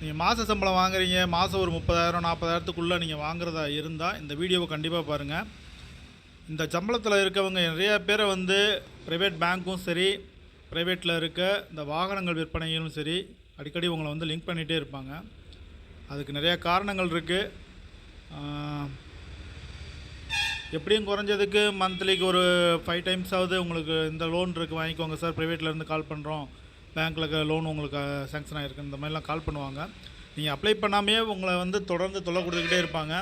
நீங்கள் மாத சம்பளம் வாங்குறீங்க மாதம் ஒரு முப்பதாயிரம் நாற்பதாயிரத்துக்குள்ளே நீங்கள் வாங்குறதா இருந்தால் இந்த வீடியோவை கண்டிப்பாக பாருங்கள் இந்த சம்பளத்தில் இருக்கவங்க நிறைய பேரை வந்து ப்ரைவேட் பேங்க்கும் சரி ப்ரைவேட்டில் இருக்க இந்த வாகனங்கள் விற்பனைகளும் சரி அடிக்கடி உங்களை வந்து லிங்க் பண்ணிகிட்டே இருப்பாங்க. அதுக்கு நிறையா காரணங்கள் இருக்குது எப்படியும் குறைஞ்சதுக்கு மந்த்லிக்கு ஒரு ஃபைவ் டைம்ஸ் உங்களுக்கு இந்த லோன் இருக்குது வாங்கிக்கோங்க சார் ப்ரைவேட்டில் இருந்து கால் பண்ணுறோம் பேங்க்கில் லோன் உங்களுக்கு சேங்ஷன் ஆகிருக்கு இந்த மாதிரிலாம் கால் பண்ணுவாங்க. நீங்கள் அப்ளை பண்ணாமே உங்களை வந்து தொடர்ந்து தொல்லை கொடுத்துக்கிட்டே இருப்பாங்க.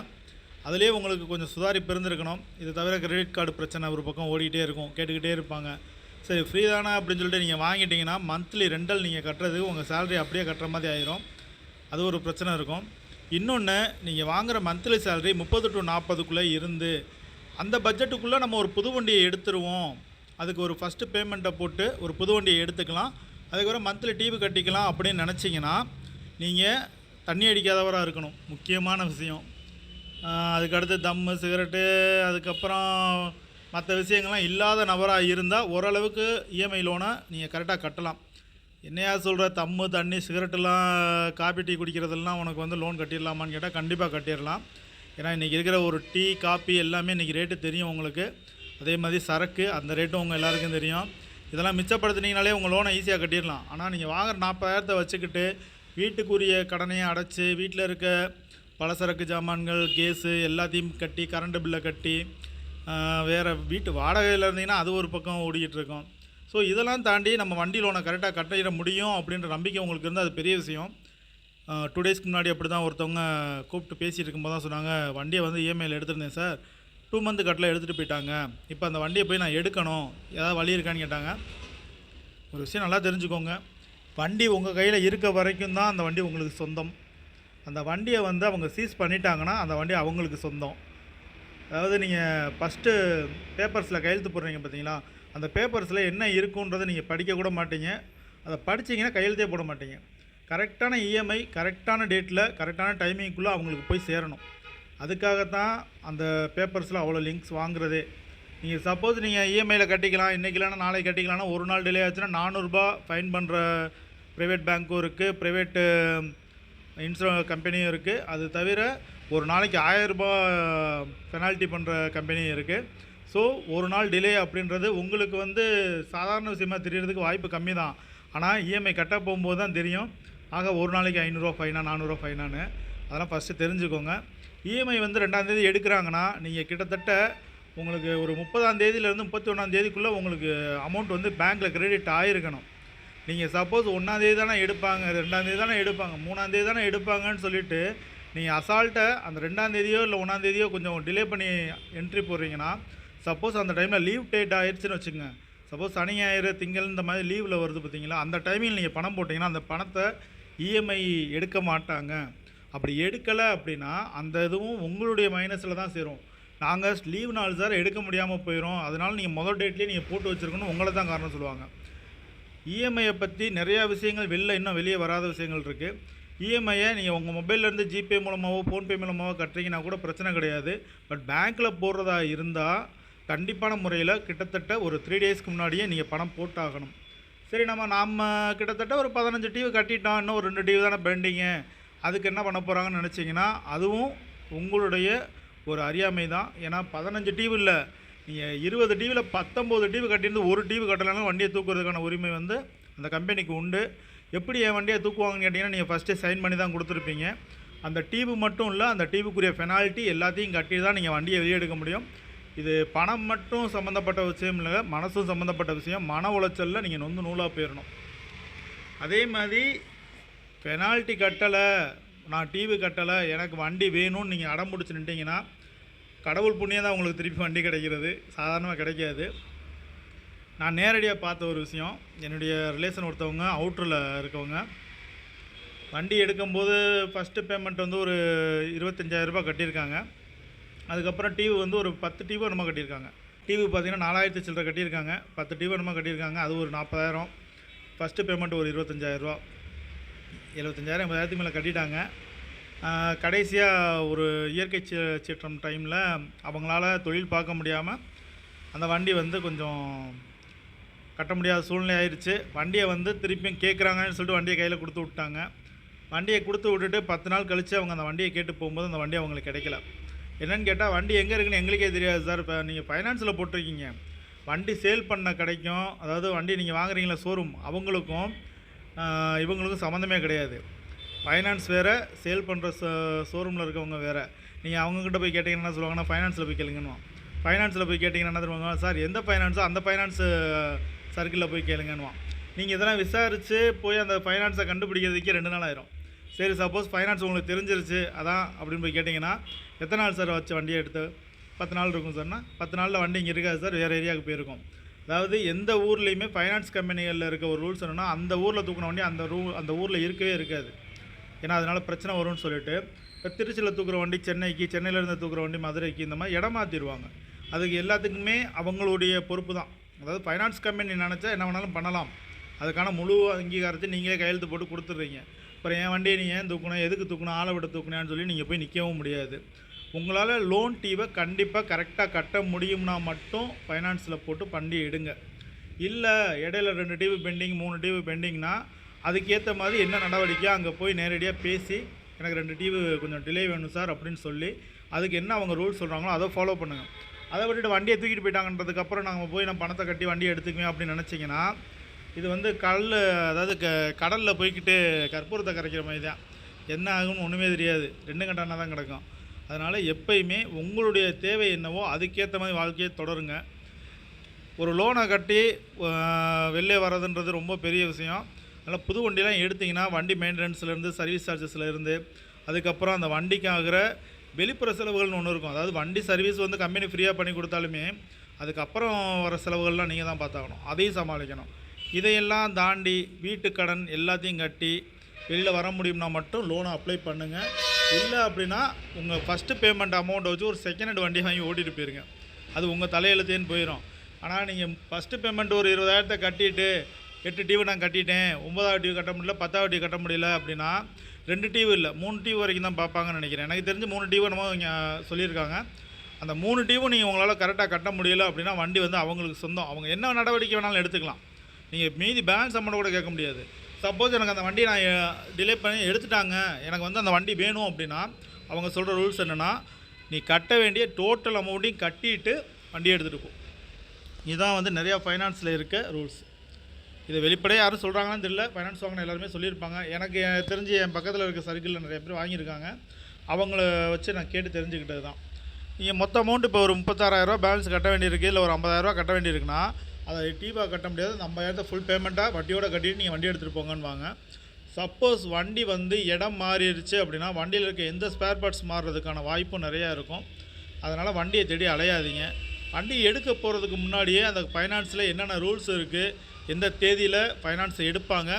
அதுலேயே உங்களுக்கு கொஞ்சம் சுதாரிப்பு இருந்திருக்கணும். இது தவிர கிரெடிட் கார்டு பிரச்சனை ஒரு பக்கம் ஓடிக்கிட்டே இருக்கும் கேட்டுக்கிட்டே இருப்பாங்க. சரி ஃப்ரீ தானே அப்படின்னு சொல்லிட்டு நீங்கள் வாங்கிட்டீங்கன்னா மந்த்லி ரெண்டல் நீங்கள் கட்டுறதுக்கு உங்கள் சேலரி அப்படியே கட்டுற மாதிரி ஆயிரும். அது ஒரு பிரச்சனை இருக்கும். இன்னொன்று நீங்கள் வாங்குகிற மந்த்லி சேலரி முப்பது டு நாற்பதுக்குள்ளே இருந்து அந்த பட்ஜெட்டுக்குள்ளே நம்ம ஒரு புது வண்டியை எடுத்துருவோம். அதுக்கு ஒரு ஃபஸ்ட்டு பேமெண்ட்டை போட்டு ஒரு புது வண்டியை எடுத்துக்கலாம். அதுக்கப்புறம் மந்த்லி டிவி கட்டிக்கலாம் அப்படின்னு நினச்சிங்கன்னா நீங்கள் தண்ணி அடிக்காதவராக இருக்கணும். முக்கியமான விஷயம். அதுக்கடுத்து தம்மு சிகரெட்டு அதுக்கப்புறம் மற்ற விஷயங்கள்லாம் இல்லாத நபராக இருந்தால் ஓரளவுக்கு இஎம்ஐ லோனை நீங்கள் கரெக்டாக கட்டலாம். என்னையா சொல்கிற தம்மு தண்ணி சிகரெட்டெல்லாம் காப்பி டீ குடிக்கிறதெல்லாம் உனக்கு வந்து லோன் கட்டிடலாமான்னு கேட்டால் கண்டிப்பாக கட்டிடலாம். ஏன்னா இன்றைக்கி இருக்கிற ஒரு டீ காப்பி எல்லாமே இன்றைக்கி ரேட்டு தெரியும் உங்களுக்கு. அதே மாதிரி சரக்கு அந்த ரேட்டும் உங்கள் எல்லாருக்கும் தெரியும். இதெல்லாம் மிச்சப்படுத்தினீங்கனாலே உங்கள் லோனை ஈஸியாக கட்டிடலாம். ஆனால் நீங்கள் வாங்குற நாற்பதாயிரத்தை வச்சுக்கிட்டு வீட்டுக்குரிய கடனையும் அடைச்சி வீட்டில் இருக்க பலசரக்கு ஜாமான்கள் கேஸு எல்லாத்தையும் கட்டி கரண்ட் பில்லை கட்டி வேறு வீட்டு வாடகையில் இருந்தீங்கன்னா அது ஒரு பக்கம் ஓடிக்கிட்டு இருக்கும். ஸோ இதெல்லாம் தாண்டி நம்ம வண்டி லோனை கரெக்டாக கட்டிட முடியும் அப்படின்ற நம்பிக்கை உங்களுக்கு இருந்தால் அது பெரிய விஷயம். டூ டேஸ்க்கு முன்னாடி அப்படி தான் ஒருத்தவங்க கூப்பிட்டு பேசிகிட்டு இருக்கும்போது தான் சொன்னாங்க வண்டியை வந்து இஎம்ஐயில் எடுத்திருந்தேன் சார். டூ மந்த் கட்டில் எடுத்துகிட்டு போயிட்டாங்க. இப்போ அந்த வண்டியை போய் நான் எடுக்கணும். ஏதாவது வழி இருக்கான்னு கேட்டாங்க. ஒரு விஷயம் நல்லா தெரிஞ்சுக்கோங்க. வண்டி உங்கள் கையில் இருக்க வரைக்கும் தான் அந்த வண்டி உங்களுக்கு சொந்தம். அந்த வண்டியை வந்து அவங்க சீஸ் பண்ணிட்டாங்கன்னா அந்த வண்டி அவங்களுக்கு சொந்தம். அதாவது நீங்கள் ஃபஸ்ட்டு பேப்பர்ஸில் கையெழுத்து போடுறீங்க பார்த்தீங்களா அந்த பேப்பர்ஸில் என்ன இருக்குன்றதை நீங்கள் படிக்க கூட மாட்டீங்க. அதை படிச்சீங்கன்னா கையெழுத்தே போட மாட்டீங்க. கரெக்டான இஎம்ஐ கரெக்டான டேட்டில் கரெக்டான டைமிங்குள்ளே அவங்களுக்கு போய் சேரணும். அதுக்காகத்தான் அந்த பேப்பர்ஸில் அவ்வளோ லிங்க்ஸ் வாங்குறதே. நீங்கள் சப்போஸ் நீங்கள் இஎம்ஐயில் கட்டிக்கலாம் இன்றைக்கி இல்லைனா நாளைக்கு கட்டிக்கலாம்னா ஒரு நாள் டிலே ஆச்சுன்னா நானூறுரூபா ஃபைன் பண்ணுற ப்ரைவேட் பேங்க்கும் இருக்குது ப்ரைவேட்டு இன்சூரன்ஸ் கம்பெனியும் இருக்குது. அது தவிர ஒரு நாளைக்கு ஆயரரூபா பெனால்ட்டி பண்ணுற கம்பெனியும் இருக்குது. ஸோ ஒரு நாள் டிலே அப்படின்றது உங்களுக்கு வந்து சாதாரண விஷயமாக தெரியறதுக்கு வாய்ப்பு கம்மி தான் ஆனால் இஎம்ஐ கட்ட போகும்போது தான் தெரியும். ஆக ஒரு நாளைக்கு ஐநூறுரூவா ஃபைனா நானூறுரூவா ஃபைனான்னு அதெல்லாம் ஃபஸ்ட்டு தெரிஞ்சுக்கோங்க. இஎம்ஐ வந்து ரெண்டாந்தேதி எடுக்கிறாங்கன்னா நீங்கள் கிட்டத்தட்ட உங்களுக்கு ஒரு முப்பதாம் தேதியிலேருந்து முப்பத்தி ஒன்றாம் தேதிக்குள்ளே உங்களுக்கு அமௌண்ட் வந்து பேங்க்கில் கிரெடிட் ஆகிருக்கணும் நீங்கள் சப்போஸ் ஒன்றாந்தேதி தானே எடுப்பாங்க ரெண்டாந்தேதி தானே எடுப்பாங்க மூணாந்தேதி தானே எடுப்பாங்கன்னு சொல்லிட்டு நீங்கள் அசால்ட்டை அந்த ரெண்டாந்தேதியோ இல்லை ஒன்றாந்தேதியோ கொஞ்சம் டிலே பண்ணி என்ட்ரி போடுறீங்கன்னா சப்போஸ் அந்த டைமில் லீவ் டேட் ஆயிடுச்சுன்னு வச்சுக்கோங்க. சப்போஸ் சனி ஞாயிறு திங்கள் இந்த மாதிரி லீவில் வருது பார்த்தீங்களா அந்த டைமில் நீங்கள் பணம் போட்டிங்கன்னா அந்த பணத்தை இஎம்ஐ எடுக்க மாட்டாங்க. அப்படி எடுக்கலை அப்படின்னா அந்த இதுவும் உங்களுடைய மைனஸில் தான் சேரும். நாங்கள் லீவ் நாள் சார் எடுக்க முடியாமல் போயிடும் அதனால் நீங்கள் முதல் டேட்லேயே நீங்கள் போட்டு வச்சுருக்கணும் உங்களை தான் காரணம் சொல்லுவாங்க. இஎம்ஐயை பற்றி நிறையா விஷயங்கள் வெளில இன்னும் வெளியே வராத விஷயங்கள் இருக்குது இஎம்ஐயை நீங்கள் உங்கள் மொபைல்லேருந்து ஜிபே மூலமாகவோ ஃபோன்பே மூலமாகவோ கட்டுறீங்கன்னா கூட பிரச்சனை கிடையாது. பட் பேங்க்கில் போடுறதா இருந்தால் கண்டிப்பான முறையில் கிட்டத்தட்ட ஒரு த்ரீ டேஸ்க்கு முன்னாடியே நீங்கள் பணம் போட்டாகணும். சரி நம்ம நாம் கிட்டத்தட்ட ஒரு பதினஞ்சு டிவி கட்டிட்டோம். இன்னும் ஒரு ரெண்டு டிவி தானே பெண்டிங்கு அதுக்கு என்ன பண்ண போகிறாங்கன்னு நினச்சிங்கன்னா அதுவும் உங்களுடைய ஒரு அறியாமை தான் ஏன்னா பதினஞ்சு டிவி இல்லை. நீங்கள் இருபது டிவியில் பத்தொம்போது டிவி கட்டியிருந்து ஒரு டிவி கட்டலைனாலும் வண்டியை தூக்குறதுக்கான உரிமை வந்து அந்த கம்பெனிக்கு உண்டு. எப்படி என் வண்டியை தூக்குவாங்கன்னு கேட்டிங்கன்னா நீங்கள் ஃபஸ்ட்டே சைன் பண்ணி தான் கொடுத்துருப்பீங்க. அந்த டிவி மட்டும் இல்லை அந்த டிவிக்குரிய பெனால்ட்டி எல்லாத்தையும் கட்டி தான் நீங்கள் வண்டியை வெளியே எடுக்க முடியும். இது பணம் மட்டும் சம்மந்தப்பட்ட விஷயம் இல்லை மனசும் சம்மந்தப்பட்ட விஷயம். மன உளைச்சலில் நீங்கள் நொந்து நூலாக போயிடணும் அதே மாதிரி பெனால்ட்டி கட்டலை நான் டிவி கட்டலை எனக்கு வண்டி வேணும்னு நீங்கள் அடம் பிடிச்சி நின்ட்டிங்கன்னா கடவுள் புண்ணியம் தான் உங்களுக்கு திருப்பி வண்டி கிடைக்கிறது. சாதாரணமாக கிடைக்காது. நான் நேரடியாக பார்த்த ஒரு விஷயம் என்னுடைய ரிலேஷன் ஒருத்தவங்க அவுட்டரில் இருக்கவங்க வண்டி எடுக்கும்போது ஃபஸ்ட்டு பேமெண்ட் வந்து ஒரு இருபத்தஞ்சாயிரரூபா கட்டியிருக்காங்க. அதுக்கப்புறம் டிவி வந்து ஒரு பத்து டிவி நம்ம கட்டியிருக்காங்க. டிவி பார்த்தீங்கன்னா நாலாயிரத்து சில்லரை கட்டியிருக்காங்க. பத்து டிவி நம்ம கட்டியிருக்காங்க. அது ஒரு நாற்பதாயிரம். ஃபஸ்ட்டு பேமெண்ட் ஒரு இருபத்தஞ்சாயிரரூபா எழுபத்தஞ்சாயிரம் எண்பதாயிரத்துக்கு மேலே கட்டிட்டாங்க. கடைசியாக ஒரு இயற்கை சீ சீற்றம் டைமில் அவங்களால தொழில் பார்க்க முடியாமல் அந்த வண்டி வந்து கொஞ்சம் கட்ட முடியாத சூழ்நிலை ஆயிடுச்சு வண்டியை வந்து திருப்பியும் கேட்குறாங்கன்னு சொல்லிட்டு வண்டியை கையில் கொடுத்து விட்டாங்க. வண்டியை கொடுத்து விட்டுட்டு பத்து நாள் கழித்து அவங்க அந்த வண்டியை கேட்டு போகும்போது அந்த வண்டி அவங்களுக்கு கிடைக்கல. என்னென்னு கேட்டால் வண்டி எங்கே இருக்குன்னு எங்களுக்கே தெரியாது சார். இப்போ நீங்கள் ஃபைனான்ஸில் போட்டிருக்கீங்க. வண்டி சேல் பண்ண கிடைக்கும் அதாவது வண்டி நீங்கள் வாங்குறீங்களா ஷோரூம் அவங்களுக்கும் இவங்களுக்கும் சம்மந்தமே கிடையாது. ஃபைனான்ஸ் வேறு சேல் பண்ணுற ஷோரூமில் இருக்கவங்க வேறு. நீங்கள் அவங்கக்கிட்ட போய் கேட்டிங்கன்னா என்ன சொல்லுவாங்கன்னா ஃபைனான்ஸில் போய் கேளுங்கன்னுவான். ஃபைனான்ஸில் போய் கேட்டிங்கன்னா என்ன தருவாங்க சார் எந்த ஃபைனான்ஸோ அந்த ஃபைனான்ஸு சர்க்கிளில் போய் கேளுங்கன்னுவான். நீங்கள் இதெல்லாம் விசாரித்து போய் அந்த ஃபைனான்ஸை கண்டுபிடிக்கிறதுக்கே ரெண்டு நாள் ஆயிரும். சரி சப்போஸ் ஃபைனான்ஸ் உங்களுக்கு தெரிஞ்சிருச்சு அதான் அப்படின்னு போய் கேட்டிங்கன்னா எத்தனை நாள் சார் வச்சு வண்டியை எடுத்து? பத்து நாள் இருக்கும் சார்னா பத்து நாளில் வண்டி இங்கே இருக்காது சார் வேறு ஏரியாவுக்கு போயிருக்கும். அதாவது எந்த ஊர்லேயுமே ஃபைனான்ஸ் கம்பெனிகளில் இருக்க ஒரு ரூல்ஸ் என்னென்னா அந்த ஊரில் தூக்கின வண்டி அந்த ரூ அந்த ஊரில் இருக்கவே இருக்காது. ஏன்னா அதனால் பிரச்சனை வரும்னு சொல்லிட்டு இப்போ திருச்சியில் தூக்குற வண்டி சென்னைக்கு சென்னையிலேருந்து தூக்குற வண்டி மதுரைக்கு இந்த மாதிரி இடம் மாற்றிடுவாங்க அதுக்கு எல்லாத்துக்குமே அவங்களுடைய பொறுப்பு தான். அதாவது ஃபைனான்ஸ் கம்பெனி நினச்சா என்ன வேணாலும் பண்ணலாம். அதுக்கான முழு அங்கீகாரத்தை நீங்களே கையெழுத்து போட்டு கொடுத்துட்றீங்க. அப்புறம் என் வண்டியை நீ ஏன் தூக்கணும் எதுக்கு தூக்கணும் ஆளை விட தூக்கணும்னு சொல்லி நீங்கள் போய் நிற்கவும் முடியாது. உங்களால் லோன் டீவை கண்டிப்பாக கரெக்டாக கட்ட முடியும்னா மட்டும் ஃபைனான்ஸில் போட்டு வண்டி எடுங்க இல்லை இடையில ரெண்டு டிவி பெண்டிங் மூணு டிவி பெண்டிங்னா அதுக்கேற்ற மாதிரி என்ன நடவடிக்கை அங்கே போய் நேரடியாக பேசி எனக்கு ரெண்டு டிவி கொஞ்சம் டிலே வேணும் சார் அப்படின்னு சொல்லி அதுக்கு என்ன அவங்க ரூல்ஸ் சொல்கிறாங்களோ அதை ஃபாலோ பண்ணுங்கள் அதை விட்டுட்டு வண்டியை தூக்கிட்டு போயிட்டாங்கன்றதுக்கப்புறம் நாங்கள் போய் நான் பணத்தை கட்டி வண்டியை எடுத்துக்குவேன் அப்படின்னு நினச்சிங்கன்னா இது வந்து கடல் அதாவது க கடலில் போய்க்கிட்டு கற்பூரத்தை கரைக்கிற மாதிரி தான். என்ன ஆகும்னு ஒன்றுமே தெரியாது. ரெண்டு கண்டானா தான் கிடக்கும். அதனால் எப்பயுமே உங்களுடைய தேவை என்னவோ அதுக்கேற்ற மாதிரி வாழ்க்கையை தொடருங்க. ஒரு லோனை கட்டி ஆஹ், வெளியே வர்றதுன்றது ரொம்ப பெரிய விஷயம். அதனால் புது வண்டிலாம் எடுத்திங்கன்னா வண்டி மெயின்டெனன்ஸ்லேருந்து சர்வீஸ் சார்ஜஸ்லேருந்து அதுக்கப்புறம் அந்த வண்டிக்கு ஆகிற வெளிப்புற செலவுகள்னு ஒன்று இருக்கும். அதாவது வண்டி சர்வீஸ் வந்து கம்பெனி ஃப்ரீயாக பண்ணி கொடுத்தாலுமே அதுக்கப்புறம் வர செலவுகள்லாம் நீங்கள் தான் பார்த்தாகணும். அதையும் சமாளிக்கணும். இதையெல்லாம் தாண்டி வீட்டு கடன் எல்லாத்தையும் கட்டி வெளியில் வர முடியும்னா மட்டும் லோனை அப்ளை பண்ணுங்கள் இல்லை அப்படின்னா உங்கள் ஃபஸ்ட்டு பேமெண்ட் அமௌண்ட்டை வச்சு ஒரு செகண்ட் ஹேண்ட் வண்டி வாங்கி ஓட்டிட்டு போயிருங்க. அது உங்கள் தலையெழுத்தேன்னு போயிடும் ஆனால் நீங்கள் ஃபஸ்ட்டு பேமெண்ட் ஒரு இருபதாயிரத்தை கட்டிட்டு எட்டு டிவி நான் கட்டிட்டேன் ஒன்பதாவது டிவி கட்ட முடியல பத்தாவது டிவி கட்ட முடியல அப்படின்னா ரெண்டு டிவி இல்லை மூணு டிவி வரைக்கும் தான் பார்ப்பாங்கன்னு நினைக்கிறேன். எனக்கு தெரிஞ்சு மூணு டிவி நம்ம இங்கே சொல்லியிருக்காங்க. அந்த மூணு டிவும் நீங்கள் உங்களால் கரெக்டாக கட்ட முடியல அப்படின்னா வண்டி வந்து அவங்களுக்கு சொந்தம். அவங்க என்ன நடவடிக்கை வேணாலும் எடுத்துக்கலாம். நீங்கள் மீதி பேலன்ஸ் அமௌண்ட் கூட கேட்க முடியாது. சப்போஸ் எனக்கு அந்த வண்டியை நான் டிலே பண்ணி எடுத்துட்டாங்க. எனக்கு வந்து அந்த வண்டி வேணும் அப்படின்னா அவங்க சொல்கிற ரூல்ஸ் என்னென்னா நீ கட்ட வேண்டிய டோட்டல் அமௌண்ட்டையும் கட்டிட்டு வண்டியை எடுத்துகிட்டு போ. இதுதான் வந்து நிறையா ஃபைனான்ஸில் இருக்க ரூல்ஸ் இதை வெளிப்படையாக யாரும் சொல்கிறாங்கன்னு தெரியல. ஃபைனான்ஸ் வாங்கின எல்லாருமே சொல்லியிருப்பாங்க. எனக்கு தெரிஞ்சு என் பக்கத்தில் இருக்க சர்க்கிளில் நிறைய பேர் வாங்கியிருக்காங்க. அவங்கள வச்சு நான் கேட்டு தெரிஞ்சுக்கிட்டது தான் நீங்கள் மொத்த அமௌண்ட் இப்போ ஒரு முப்பத்தாறாயிரரூவா பேலன்ஸ் கட்ட வேண்டியிருக்கு இல்லை ஒரு ஐம்பதாயிரரூவா கட்ட வேண்டியிருக்குன்னா அதை டீபாக கட்ட முடியாது. நம்ம இடத்த ஃபுல் பேமெண்ட்டாக வட்டியோட கட்டிட்டு நீங்கள் வண்டி எடுத்துகிட்டு போங்கன்னு வாங்க. சப்போஸ் வண்டி வந்து இடம் மாறிடுச்சு அப்படின்னா வண்டியில் இருக்க எந்த ஸ்பேர் பார்ட்ஸ் மாறுறதுக்கான வாய்ப்பும் நிறையா இருக்கும். அதனால் வண்டியை தேடி அலையாதீங்க. வண்டி எடுக்க போகிறதுக்கு முன்னாடியே அந்த ஃபைனான்ஸில் என்னென்ன ரூல்ஸ் இருக்குது எந்த தேதியில் ஃபைனான்ஸ் எடுப்பாங்க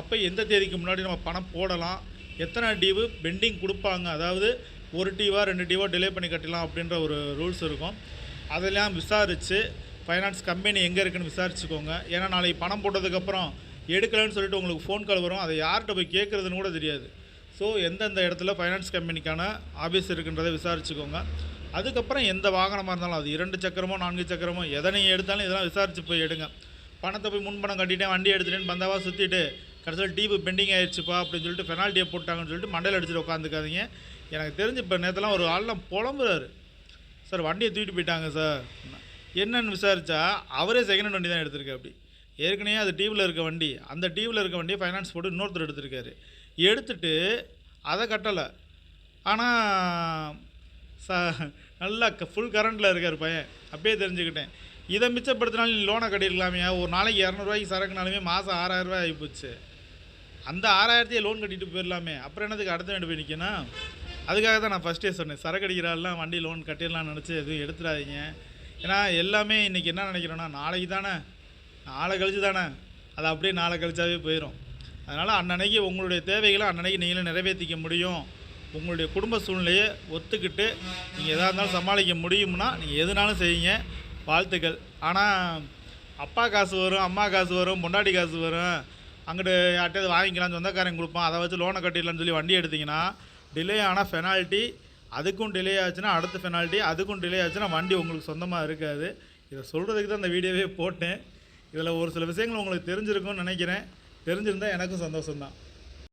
அப்போ எந்த தேதிக்கு முன்னாடி நம்ம பணம் போடலாம் எத்தனை டீவு பெண்டிங் கொடுப்பாங்க அதாவது ஒரு டீவாக ரெண்டு டீவாக டிலே பண்ணி கட்டலாம் அப்படின்ற ஒரு ரூல்ஸ் இருக்கும். அதெல்லாம் விசாரித்து ஃபைனான்ஸ் கம்பெனி எங்கே இருக்குன்னு விசாரிச்சுக்கோங்க. ஏன்னா நாளைக்கு பணம் போட்டதுக்கப்புறம் எடுக்கலைன்னு சொல்லிட்டு உங்களுக்கு ஃபோன் கால் வரும். அதை யார்கிட்ட போய் கேட்குறதுன்னு கூட தெரியாது. ஸோ எந்தெந்த இடத்துல ஃபைனான்ஸ் கம்பெனிக்கான ஆஃபீஸ் இருக்குன்றதை விசாரிச்சுக்கோங்க. அதுக்கப்புறம் எந்த வாகனமாக இருந்தாலும் அது இரண்டு சக்கரமோ நான்கு சக்கரமோ எதை நீங்கள் எடுத்தாலும் இதெல்லாம் விசாரித்து போய் எடுங்க. பணத்தை போய் முன்பணம் கட்டிட்டேன் வண்டி எடுத்துட்டேன்னு பந்தாவாக சுற்றிட்டு கடைசியில் டீப்பு பெண்டிங் ஆயிடுச்சுப்பா அப்படின்னு சொல்லிட்டு பெனால்ட்டியை போட்டாங்கன்னு சொல்லிட்டு மண்டையில் அடிச்சுட்டு உட்காந்துக்காதீங்க. எனக்கு தெரிஞ்சு இப்போ நேற்றுலாம் ஒரு ஆள்லாம் புலம்புறாரு. சார் வண்டியை தூக்கிட்டு போயிட்டாங்க சார். என்னன்னு விசாரிச்சா அவரே செகண்ட் ஹேண்ட் வண்டி தான் எடுத்திருக்கு அப்படி. ஏற்கனவே அது டிவியில் இருக்க வண்டி அந்த டிவியில் இருக்க வண்டியை ஃபைனான்ஸ் போட்டு இன்னொருத்தர் எடுத்திருக்காரு. எடுத்துட்டு அதை கட்டலை. ஆனால் ச நல்லா ஃபுல் கரண்ட்டில் இருக்கார் பையன். அப்படியே தெரிஞ்சுக்கிட்டேன். இதை மிச்சப்படுத்தினாலும் நீ லோனை கட்டியிருக்கலாமே ஒரு நாளைக்கு இரநூறுவாய்க்கு சரக்குனாலுமே மாதம் ஆறாயிரரூவா ஆகிப்போச்சு அந்த ஆறாயிரத்தையே லோன் கட்டிட்டு போயிடலாமே. அப்புறம் என்னதுக்கு அடுத்த வேண்டு போய் நிற்கணும் அதுக்காக தான் நான் ஃபஸ்ட்டே சொன்னேன். சரக்கு அடிக்கிறாள்லாம் வண்டி லோன் கட்டிடலாம்னு நினச்சி எதுவும் எடுத்துடாதீங்க. ஏன்னா எல்லாமே இன்றைக்கி என்ன நினைக்கிறோன்னா நாளைக்கு தானே நாளை கழிச்சு தானே அது அப்படியே நாளை கழிச்சாவே போயிடும் அதனால் அன்னன்னைக்கு உங்களுடைய தேவைகளை அன்னன்னைக்கு நீங்களும் நிறைவேற்றிக்க முடியும். உங்களுடைய குடும்ப சூழ்நிலையை ஒத்துக்கிட்டு நீங்கள் எதாக இருந்தாலும் சமாளிக்க முடியும்னா நீங்கள் எதுனாலும் செய்யுங்க. வாழ்த்துக்கள். ஆனால் அப்பா காசு வரும் அம்மா காசு வரும் பொண்டாட்டி காசு வரும். அங்கிட்டு யார்கிட்டயாவது வாங்கிக்கலாம்னு சொந்தக்காரன் கொடுப்பான் அதை வச்சு லோனை கட்டிடலாம்னு சொல்லி வண்டி எடுத்திங்கன்னா டிலே ஆனால் பெனால்ட்டி அதுக்கும் டிலே ஆச்சுன்னா அடுத்த பெனால்ட்டி அதுக்கும் டிலே ஆச்சுன்னா வண்டி உங்களுக்கு சொந்தமாக இருக்காது. இதை சொல்கிறதுக்கு தான் இந்த வீடியோவே போட்டேன். இதில் ஒரு சில விஷயங்கள் உங்களுக்கு தெரிஞ்சிருக்கும்னு நினைக்கிறேன். தெரிஞ்சிருந்தால் எனக்கும் சந்தோஷம்தான்.